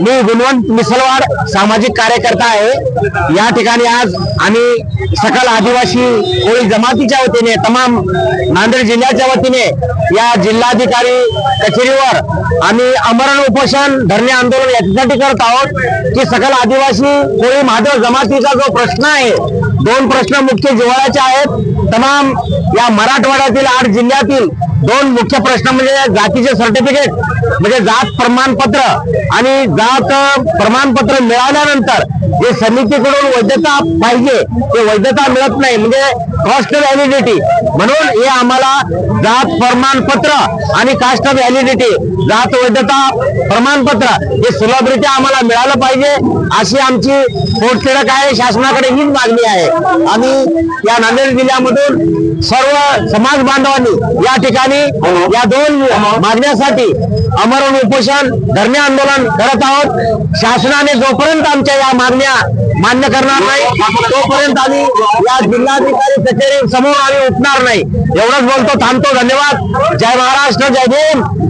मी गुणवंत मिसलवाड सामाजिक कार्यकर्ता आहे. या ठिकाणी आज आम्ही सकल आदिवासी कोळी जमातीच्या वतीने तमाम नांदेड जिल्ह्याच्या वतीने या जिल्हाधिकारी कचेरीवर आम्ही अमरण उपोषण धरणे आंदोलन याच्यासाठी करत आहोत की सकल आदिवासी कोळी महादेव जमातीचा जो प्रश्न आहे दोन प्रश्न मुख्य जिव्हाळ्याचे आहेत. तमाम या मराठवाड्यातील आठ जिल्ह्यातील दोन मुख्य प्रश्न म्हणजे जातीचे सर्टिफिकेट म्हणजे जात प्रमाणपत्र आणि जात प्रमाणपत्र मिळाल्यानंतर जे समितीकडून वैधता पाहिजे ते वैधता मिळत नाही. म्हणजे कॉस्ट व्हॅलिडिटी म्हणून हे आम्हाला जात प्रमाणपत्र आणि कास्ट व्हॅलिडिटी जात वैधता प्रमाणपत्र हे सुलभरित्या आम्हाला मिळालं पाहिजे. अशी आमची पोटतिडक आहे. शासनाकडे हीच मागणी आहे. आम्ही या नांदेड जिल्ह्यामधून सर्व समाज बांधवांनी या ठिकाणी या दोन मागण्यासाठी अमरण उपोषण धर्म आंदोलन करत आहोत. शासनाने जोपर्यंत आमच्या या मागण्या मान्य करणार नाही तोपर्यंत आम्ही या जिल्हाधिकारी कचेरी समोर आम्ही उठणार नाही. एवढंच बोलतो थांबतो धन्यवाद. जय महाराष्ट्र जय भीम.